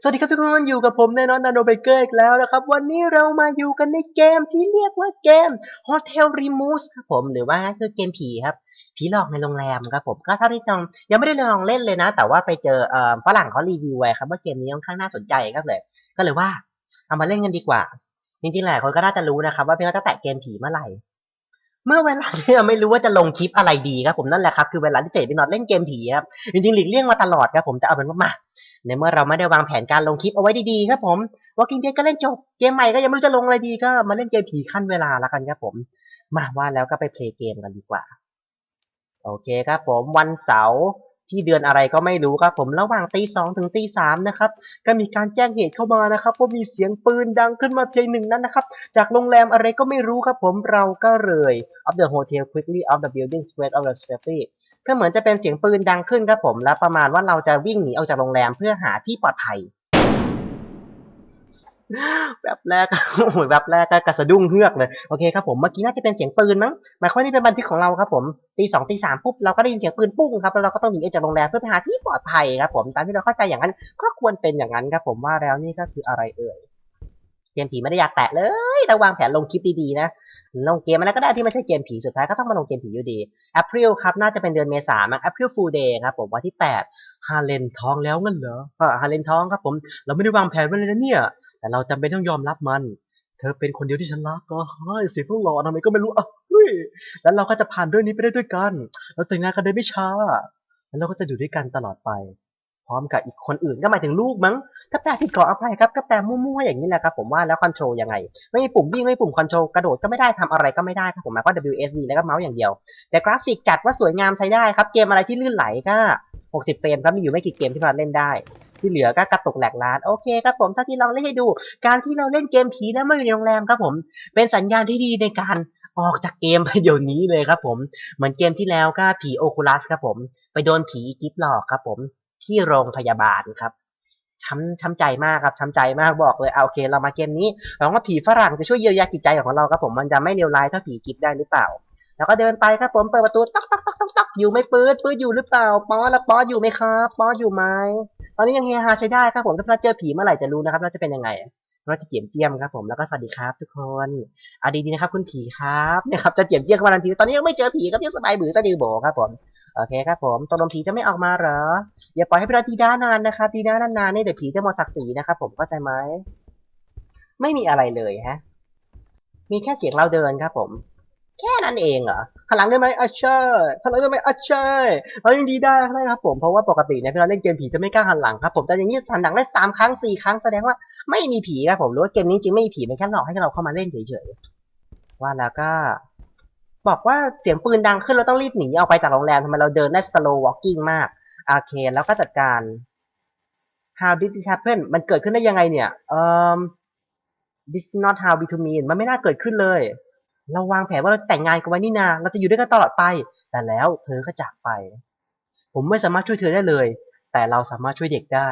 สวัสดีครับทุกคนอยู่กับผมแน่นอนนาโนเบเกอร์อีกแล้วนะครับ วันนี้เรามาอยู่กันในเกมที่เรียกว่าเกม Hotel Remove ครับผมหรือว่าคือเกมผีครับ ผีหลอกในโรงแรมครับผมก็เท่าที่ลองยังไม่ได้ลองเล่นเลยนะ แต่ว่าไปเจอเอ่อฝรั่งเขารีวิวไว้ครับว่าเกมนี้ค่อนข้างน่าสนใจครับเลย ก็เลยว่าเอามาเล่นกันดีกว่า จริงๆหลายคนก็น่าจะรู้นะครับว่าเพี่เขาจะแตะเกมผีเมื่อไหร่ เมื่อเวลาที่เราไม่รู้ว่าจะลงคลิปอะไรดีครับผมนั่นแหละครับคือเวลาที่เจพี่น็อนเล่นเกมผีครับจริงๆหลีกเลี่ยงมาตลอดครับผมแต่เอาเป็นว่ามาในเมื่อเราไม่ได้วางแผนการลงคลิปเอาไว้ดีๆครับผมวอ l กิ้งเดก็เล่นจบเกมใหม่ก็ยังไม่รู้จะลงอะไรดีก็มาเล่นเกมผีขั้นเวลาละกันครับผมมาว่าแล้วก็ไปเพลย์เกมกันดีกว่า โอเคครับผมวันเสาร์ ที่เดือนอะไรก็ไม่รู้ครับผมระหว่างตีสองถึงตีสามนะครับก็มีการแจ้งเหตุเข้ามานะครับว่ามีเสียงปืนดังขึ้นมาเพียงหนึ่งนั้นนะครับจากโรงแรมอะไรก็ไม่รู้ครับผมเราก็เลย of the hotel quickly of the building spread of the safety ก็เหมือนจะเป็นเสียงปืนดังขึ้นครับผม แล้วประมาณว่าเราจะวิ่งหนีออกจากโรงแรมเพื่อหาที่ปลอดภัย แบบแรกโอ้โหแบบแรกก็กระสะดุ้งเฮือกเลยโอเคครับผมเมื่อกี้น่าจะเป็นเสียงปืนมั้งหมายความว่านี่เป็นบันทึกของเราครับผมตีสองตีสามปุ๊บเราก็ได้ยินเสียงปืนปุ้งครับแล้วเราก็ต้องหนีออกจากโรงแรมเพื่อไปหาที่ปลอดภัยครับผมตามที่เราเข้าใจอย่างนั้น ก็ควรเป็นอย่างนั้นครับผมว่าแล้วนี่ก็คืออะไรเอ่ยเกมผีไม่ได้อยากแตะเลยแต่วางแผนลงคลิปดีๆนะลงเกมอะไรก็ได้ที่ไม่ใช่เกมผีสุดท้ายก็ต้องมาลงเกมผีอยู่ดี April ครับน่าจะเป็นเดือนเมษามั้ง April Fool Day ครับผมวันที่8ฮาเลนท้องแล้วงั้นเหรอฮาเลนท้องครับผม เราไม่ได้วางแผนไว้เลยนะเนี่ย แต่เราจำเป็นต้องยอมรับมัน เธอเป็นคนเดียวที่ฉันรักก็เฮ้ยเสียงต้องหล่อทำไมก็ไม่รู้อะเฮ้ยแล้วเราก็จะผ่านเรื่องนี้ไปได้ด้วยกัน เราแต่งงานกันได้ไม่ช้า แล้วเราก็จะอยู่ด้วยกันตลอดไป พร้อมกับอีกคนอื่นก็หมายถึงลูกมั้ง ถ้าแปลผิดขออภัยครับก็แปลมั่วๆอย่างนี้แหละครับผมว่าแล้วคอนโทรลยังไง ไม่มีปุ่มวิ่งไม่มีปุ่มคอนโทรลกระโดดก็ไม่ได้ทำอะไรก็ไม่ได้ครับผมหมายความว่า WSD แล้วก็เมาส์อย่างเดียว แต่กราฟิกจัดว่าสวยงามใช้ได้ครับเกมอะไรที่ลื่นไหลก็60เฟรมครับมีอยู่ไม่กี่เกมที่เราเล่นได้ ที่เหลือก็กระตุกแหลกล้านโอเคครับผมถ้าที่ลองเล่นให้ดู การที่เราเล่นเกมผีแล้วมาอยู่ในโรงแรมครับผมเป็นสัญญาณที่ดีในการออกจากเกมไปเดี๋ยวนี้เลยครับผม เหมือนเกมที่แล้วก็ผีโอคูลัสครับผม ไปโดนผีอีกิฟหลอกครับผมที่โรงพยาบาลครับช้ำช้ำใจมากครับช้ำใจมากบอกเลยเอาโอเค เรามาเกมนี้หวังว่าผีฝรั่งจะช่วยเยียวยาจิตใจของเราครับผมมันจะไม่เลวร้ายเท่าผีกิฟได้หรือเปล่า แล้วก็เดินไปครับผมเปิดประตูต๊อกต๊อกต๊อกต๊อกต๊อกอยู่ไหม่ปื๊ดปื๊ดอยู่หรือเปล่า ป๊อแล้วป๊ออยู่ไหมครับป๊ออยู่ไหม ตอนนี้ยังเฮฮาใช้ได้ครับผม ถ้าเราเจอผีเมื่อไหร่จะรู้นะครับว่าจะเป็นยังไงเราจะเจียมเจียมครับผมแล้วก็สวัสดีครับ ทุกคนอาดีๆนะครับ คุณผีครับนี่ยครับจะเจียมเจียมกันทันทีตอนนี้ยังไม่เจอผีครับยังสบายบือสะดือโบครับผมโอเคครับผมตกลงผีจะไม่ออกมาเหรออย่าปล่อยให้เป็นทีด้านานนะครับทีด้านานๆนี่เดี๋ยวผีจะหมดศักดิ์ศรีนะครับผมเข้าใจไหมไม่มีอะไรเลยฮะ มีแค่เสียงเราเดินครับผม แค่นั้นเองเหรอหันหลังได้ไหมอะใช่หันหลังได้ไหมอะใช่เรายังดีได้นะครับผมเพราะว่าปกติเนี่ยเวลาเล่นเกมผีจะไม่กล้าหันหลังครับผมแต่อย่างนี้หันหลังได้สามครั้งสี่ครั้งแสดงว่าไม่มีผีครับผมหรือว่าเกมนี้จริงไม่มีผีเป็นแค่หลอกให้เราเข้ามาเล่นเฉยๆว่าแล้วก็บอกว่าเสียงปืนดังขึ้นเราต้องรีบหนีออกไปจากโรงแรมทำไมเราเดินได้ slow walking มากโอเคแล้วก็จัดการ how did this happen มันเกิดขึ้นได้ยังไงเนี่ยเอ่อ this is not how we to mean มันไม่น่าเกิดขึ้นเลย เราวางแผนว่าเราจะแต่งงานกันไว้นี่นา เราจะอยู่ด้วยกันตลอดไป แต่แล้วเธอก็จากไป ผมไม่สามารถช่วยเธอได้เลย แต่เราสามารถช่วยเด็กได้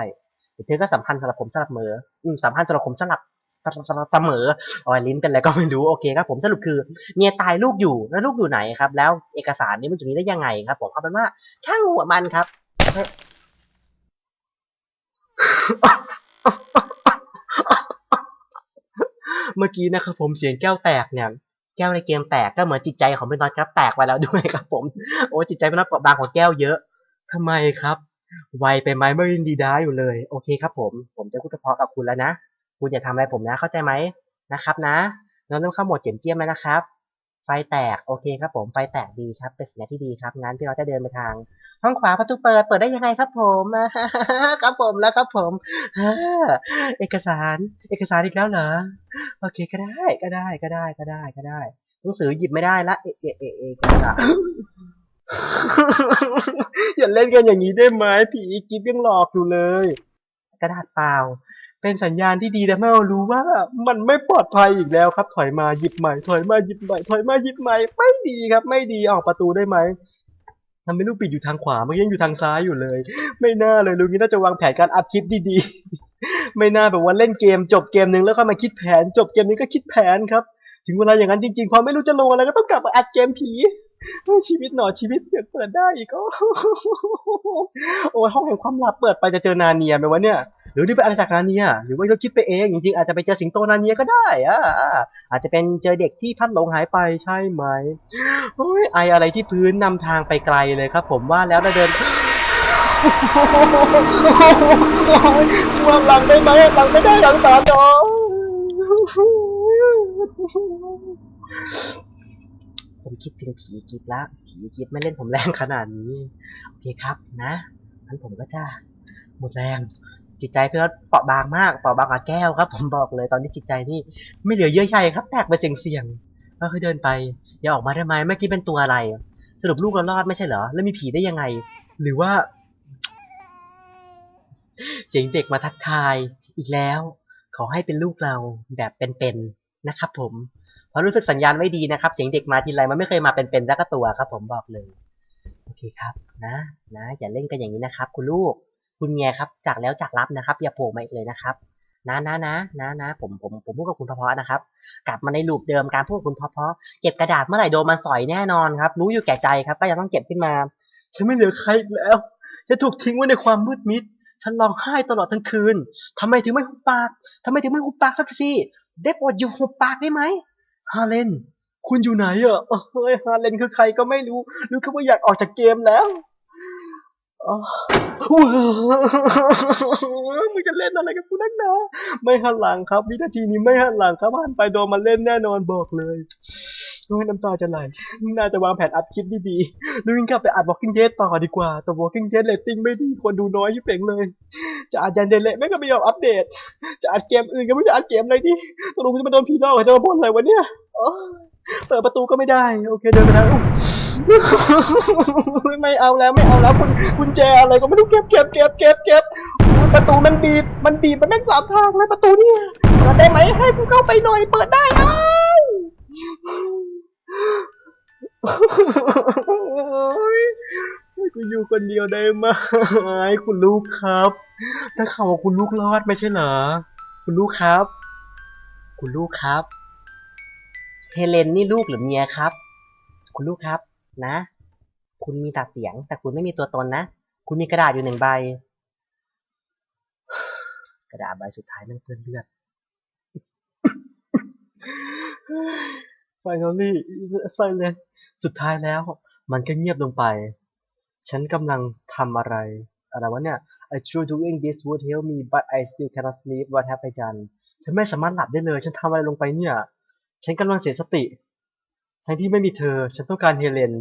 เธอก็สำคัญสำหรับผมสำหรับเมออืมสำคัญสำหรับผมสำหรับสำหรับสำหรับเสมอออยลิ้นเป็นอะไรก็ไม่รู้โอเคครับผมสรุปคือเมียตายลูกอยู่แล้วลูกอยู่ไหนครับ แล้วเอกสารนี้มันอยู่นี้ได้ยังไงครับ ผมเอาเป็นว่า ช่างหัวมันครับเมื่อกี้นะครับผมเสียงแก้วแตกเนี่ย แก้วในเกมแตกก็เหมือนจิตใจของเป็นนอนครับแตกไปแล้วด้วยครับ ผม โอ้จิตใจเป็นนอนเปราะบางของแก้วเยอะทำไมครับไวไปไหมไม่ยินดีได้อยู่เลย โอเคครับ ผม ผมจะพูดเฉพาะกับคุณแล้วนะ คุณอย่าทำอะไรผมนะ เข้าใจไหมนะครับ นะเราต้องเข้าโหมดเจียมเจียมแล้วนะครับ ไฟแตกโอเคครับผมไฟแตกดีครับ เป็นสัญญาณที่ดีครับงั้นที่เราจะเดินไปทาง ห้องขวาประตูเปิดเปิดได้ยังไงครับผมครับผมแล้วครับผมเอกสาร เอกสารอีกแล้วเหรอโอเคก็ได้ก็ได้ก็ได้ก็ได้ก็ได้หนังสือหยิบไม่ได้ละเอเอเอเอกระดาอย่าเล่นกันอย่างนี้ได้ไหมผีกิ๊บยังหลอกอยู่เลย กระดาษเปล่า เป็นสัญญาณที่ดีแต่ไม่เรารู้ว่ามันไม่ปลอดภัยอีกแล้วครับ ถอยมาหยิบใหม่ ถอยมาหยิบใหม่ ถอยมาหยิบใหม่ ไม่ดีครับ ไม่ดีออกประตูได้ไหมทำไมลูกปิดอยู่ทางขวาเมื่อกี้ยังอยู่ทางซ้ายอยู่เลย ไม่น่าเลยลุงนี้น่าจะวางแผนการอัดคลิปดีๆ ไม่น่าแบบว่าเล่นเกม จบเกมหนึ่งแล้วก็มาคิดแผน จบเกมนี้ก็คิดแผนครับ ถึงเวลาอย่างนั้นจริงๆ พอไม่รู้จะลงอะไรก็ต้องกลับมาอัดเกมผีชีวิตหนอชีวิตเปิดเปิดได้อีกก็โอ้ห้องแห่งความลับเปิดไปจะเจอนาเนียไหมวะเนี่ย หรือนี่เป็นอะไรจากนาเนียหรือว่าเราคิดไปเองจริงๆอาจจะไปเจอสิงโตนาเนียก็ได้อ่าอาจจะเป็นเจอเด็กที่พัดหลงหายไปใช่ไหมโอ้ยไออะไรที่พื้นนำทางไปไกลเลยครับ ผมว่าแล้วเราเดินว่าหลังได้ไหมหลังไม่ได้หลังตาจอผมคิดถึงผีกิฟละผีกิฟไม่เล่นผมแรงขนาดนี้ โอเคครับนะงั้นผมก็จะหมดแรง จิตใจเพื่อนเปราะบางมากเปราะบางกว่าแก้วครับ ผมบอกเลยตอนนี้จิตใจนี่ไม่เหลือเยื่อใยครับ แตกไปเสียงๆค่อยเดินไป อย่าออกมาได้ไหมเมื่อกี้เป็นตัวอะไร สรุปลูกเรารอดไม่ใช่เหรอ แล้วมีผีได้ยังไง หรือว่า เสียงเด็กมาทักทายอีกแล้ว ขอให้เป็นลูกเราแบบเป็นๆนะครับ ผมเพราะรู้สึกสัญญาณไม่ดีนะครับ เสียงเด็กมาทีไรมันไม่เคยมาเป็นๆสักตัวครับ ผมบอกเลย โอเคครับ นะ นะอย่าเล่นกันอย่างนี้นะครับ คุณลูก คุณเมียครับ จากแล้วจากรับนะครับ อย่าโผล่มาอีกเลยนะครับนะนะนะนะนะผมผมผมพูดกับคุณเพาะนะครับ กลับมาในลูปเดิมการพูดกับคุณเพาะเก็บกระดาษเมื่อไหร่โดนมันสอยแน่นอนครับ รู้อยู่แก่ใจครับ ก็ยังต้องเก็บขึ้นมา ฉันไม่เหลือใครอีกแล้วฉันถูกทิ้งไว้ในความมืดมิด ฉันร้องไห้ตลอดทั้งคืนทำไมถึงไม่หุบปากทำไมถึงไม่หุบปากสักทีได้โปรดอยู่หุบปากได้ไหมฮาเลนคุณอยู่ไหนอะเออเฮ้ยฮาเลนคือใครก็ไม่รู้ รู้แค่ว่าอยากออกจากเกมแล้ว มึงจะเล่นอะไรกับกูนักหนาไม่หันหลังครับ วินาทีนี้ไม่หันหลังครับหันไปโดนมันเล่นแน่นอนบอกเลยโอ้ยน้ำตาจะไหลน่าจะวางแผนอัดคลิปดีๆแล้ววิ่งกลับไปอัด Walking Dead ต่อดีกว่า แต่ Walking Dead เรตติ้งไม่ดี คนดูน้อยชิบเป่งเลย จะอัดยันเดเละไม่ก็ไม่ยอมอัปเดต จะอัดเกมอื่นก็ไม่รู้จะอัดเกมอะไรดีตกลงจะมาโดนผีหลอกจะมาบ่นอะไรวะเนี่ยโอ๊ยเปิดประตูก็ไม่ได้ โอเคเดินไปแล้วอุ๊ย ไม่เอาแล้วไม่เอาแล้วคุณคุณแจอะไรก็ไม่รู้เก็บเก็บเก็บเก็บเก็บประตูมันบีบมันบีบมันแม่งสามทางเลยประตูเนี่ยเปิดได้ไหมให้กูเข้าไปหน่อยเปิดได้อ้าวโอ๊ยให้กูอยู่คนเดียวได้ไหมคุณลูกครับถ้าข่าว่าคุณลูกรอดไม่ใช่เหรอคุณลูกครับ คุณลูกครับเฮเลนนี่ลูกหรือเมียครับ คุณลูกครับ นะ คุณมีตัดเสียง แต่คุณไม่มีตัวตนนะ คุณมีกระดาษอยู่หนึ่งใบ กระดาษใบสุดท้ายนั่งเปื้อนเลือด Finally silent สุดท้ายแล้ว มันก็เงียบลงไป ฉันกำลังทำอะไร อะไรวะเนี่ย I tried doing this would help me but I still cannot sleep what have I done ฉันไม่สามารถหลับได้เลย ฉันทำอะไรลงไปเนี่ย ฉันกำลังเสียสติ ทั้งที่ไม่มีเธอ ฉันต้องการเฮเลน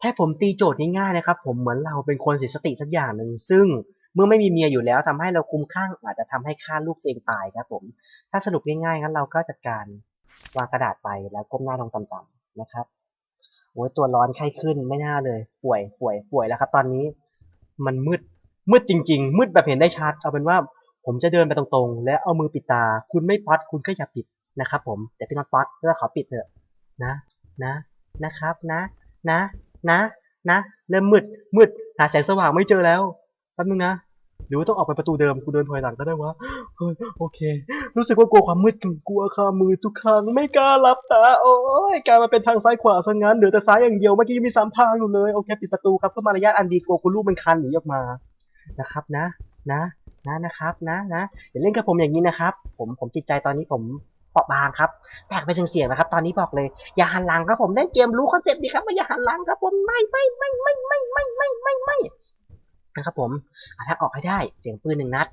แค่ผมตีโจทย์ง่ายๆนะครับ ผมเหมือนเราเป็นคนเสียสติสักอย่างหนึ่งซึ่งเมื่อไม่มีเมียอยู่แล้วทำให้เราคุมข้างอาจจะทำให้ฆ่าลูกตัวเองตายครับ ผม ถ้าสรุปง่ายๆงั้นเราก็จัดการวางกระดาษไปแล้วก้มหน้าลงต่ำๆนะครับโอ้ยตัวร้อนไข้ขึ้นไม่น่าเลย ป่วยป่วยป่วยแล้วครับ ตอนนี้ มันมืดมืดจริง ๆ มืดแบบเห็นได้ชัด เอาเป็นว่าผมจะเดินไปตรงๆ และเอามือปิดตา คุณไม่ป๊อตคุณก็อย่าปิดนะครับ ผมแต่พี่น็อตป๊อตแล้วขอปิดเถอะนะ นะนะครับนะนะนะนะเริ่มมืดมืดหาแสงสว่างไม่เจอแล้วแป๊บนึงนะหรือว่าต้องออกไปประตูเดิมกูเดินถอยหลังก็ได้วะเฮ้ยโอเค รู้สึกว่ากลัวความมืดกลัวขามือทุกครั้งไม่กล้าหลับตาโอ้ยกลายมาเป็นทางซ้ายขวาซะงั้นเหลือแต่ซ้ายอย่างเดียวเมื่อกี้ยังมีสามทางอยู่เลยโอเคปิดประตูครับเพื่อมารยาทอันดีกลัวคุณลูกมันคันหนีออกมานะครับนะ นะนะนะครับนะนะอย่าเล่นกับผมอย่างนี้นะครับ ผมผมจิตใจตอนนี้ผม เปราะบางครับแตกไปถึงเสียงนะครับ ตอนนี้บอกเลย อย่าหันหลังครับผมเล่นเกมรู้คอนเซ็ปต์ดีครับว่อย่าหันหลังครับผมไม่ไม่ไม่ไม่ไม่ไม่ไม่ไม่ไม่นะครับผมหาทาออกให้ได้เสียงปืนหนึ่งนัด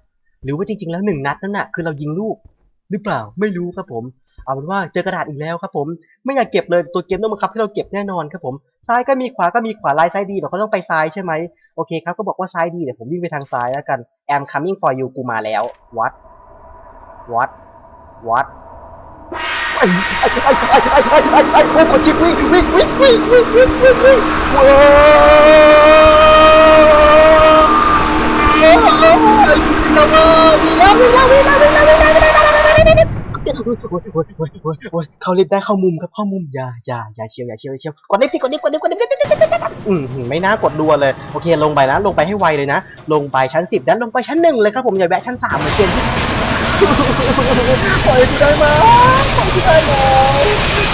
หรือว่าจริง ๆ แล้วหนึ่งนัดนั่นน่ะคือเรายิงลูก หรือเปล่าไม่รู้ครับผมเอาเป็นว่าเจอกระดาษอีกแล้วครับผมไม่อยากเก็บเลยตัวเกมต้องบังคับให้เราเก็บแน่นอนครับผมซ้ายก็มีขวาก็มีขวาลายซ้ายดีแบบเขาต้องไปซ้ายใช่ไหมโอเคครับก็บอกว่าซ้ายดีเดี๋ยวผมวิ่งไปทางซ้ายแล้วกัน am coming for you กูมาแล้ว what what what ไอ้ไอ้ไอ้ไอ้ไอ้ไอ้ไอ้ไอ้โอ้กดชิปวิ่งวิ่งวิ่งวิ่งวิ่งวิ่งวิ่งวิ่งว้าววิ่งแล้ววิ่งแล้ววิ่งแล้ววิ่งแล้ววิ่งแล้ววิ่งแล้ววิ่งแล้วโอ้ยโอ้ยโอ้ยโอ้ยโอ้ยโอ้ยเข้าลิฟต์ได้เข้ามุมครับเข้ามุมอย่าอย่าอย่าเชียวอย่าเชียวอย่าเชียวกดลิฟต์สิกดลิฟต์กดลิฟต์กดลิฟต์อืมไม่น่ากดดัวเลยโอเคลงไปนะลงไปให้ไวเลยนะลงไปชั้นสิบแล้วลงไปชั้นหนึ่งเลยครับผมอย่าแวะชั้นสามเหมือนเกมที่ ปล่อยกูได้ไหมปล่อยกูได้ไหม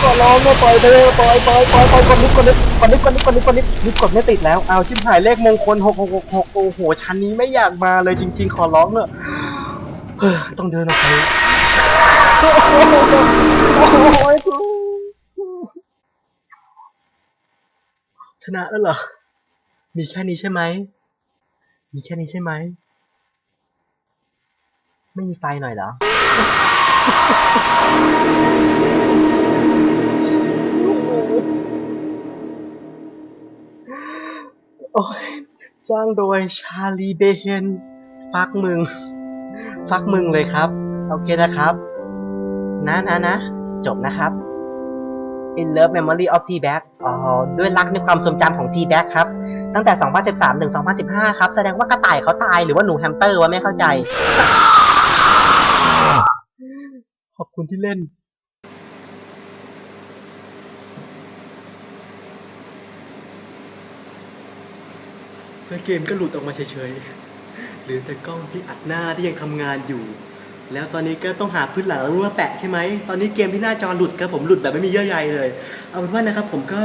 ขอร้องนะปล่อยเลยปล่อยปล่อยปล่อยปล่อยกดลิฟต์กดลิฟต์กดลิฟต์กดลิฟต์กดลิฟต์กดลิฟต์ลิฟต์กดไม่ติดแล้วเอาชิบหายเลขมงคลหกหกหกหกโอ้โหชั้นนี้ไม่อยากมาเลยจริง ๆ ขอร้องเนอะเฮ้ยต้องเดินออกไปโอ้ยกูชนะแล้วเหรอ มีแค่นี้ใช่ไหม มีแค่นี้ใช่ไหม ไม่มีไฟหน่อยเหรอ โอ้ยสร้างโดยชาลีเบเฮนฟักมึง ฟักมึงเลยครับ โอเคนะครับ นะนะนะ จบนะครับ In Love Memory of T-Bag อ๋อด้วยรักในความทรงจำของ T-Bag ครับ ตั้งแต่ 2013 ถึง 2015 ครับ แสดงว่ากระต่ายเขาตายหรือว่าหนูแฮมสเตอร์วะไม่เข้าใจ อบคุณที่เล่นแล้วเกมก็หลุดออกมาเฉยๆเหลือแต่กล้องที่อัดหน้าที่ยังทำงานอยู่ แล้วตอนนี้ก็ต้องหาพื้นหลังแล้วรู้ว่าแปะใช่ไหม ตอนนี้เกมที่หน้าจอหลุดครับผมหลุดแบบไม่มีเยื่อใยเลย เอาเป็นว่านะครับผมก็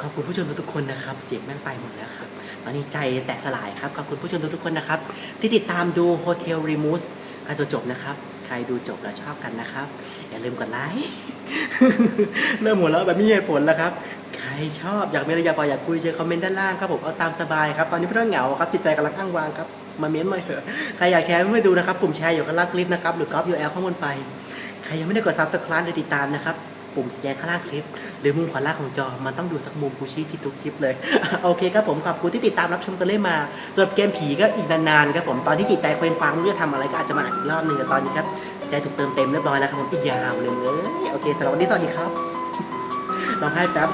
ขอบคุณผู้ชมทุกๆคนนะครับ เสียงแม่งไปหมดแล้วครับ ตอนนี้ใจแตกสลายครับ ขอบคุณผู้ชมทุกๆคนนะครับ ที่ติดตามดู Hotel Remus กันจนจบนะครับ ครดูจบแล้วชอบกันนะครับ อย่าลืมกดไลค์เริ่มหัวเราะแบบมีเหตุผลแล้วครับใครชอบอยากมีอะไรอยากบอกอยากคุยเจอคอมเมนต์ด้านล่างครับผมเอาตามสบายครับตอนนี้เพื่องเหงาครับจิตใจกำลังข้างวางครับมาเม้นต์มาเถอะใครอยากแชร์ไม่ดูนะครับปุ่มแชร์อยู่ข้างล่างคลิปนะครับหรือกรอปยูแอลข้างบนไป ใครยังไม่ได้กด subscribe หรือติดตามนะครับ ปุ่มสีแดงข้างล่างคลิป หรือมุมขวาล่างของจอมันต้องอยู่สักมุมกูชี้พี่ทุกคลิปเลย โอเคครับผมขอบคุณที่ติดตามรับชมกันเลยมาสำหรับเกมผีก็อีกนานๆครับผมตอนที่จิตใจเคว้งคว้างไม่รู้จะทำอะไรก็อาจจะมาอัดอีกรอบหนึ่งแต่ตอนนี้ครับจิตใจถูกเติมเต็มเรียบร้อยแล้วครับผมอีกยาวเลยเลยโอเคสำหรับวันนี้สวัสดีครับร้องไห้แป๊บ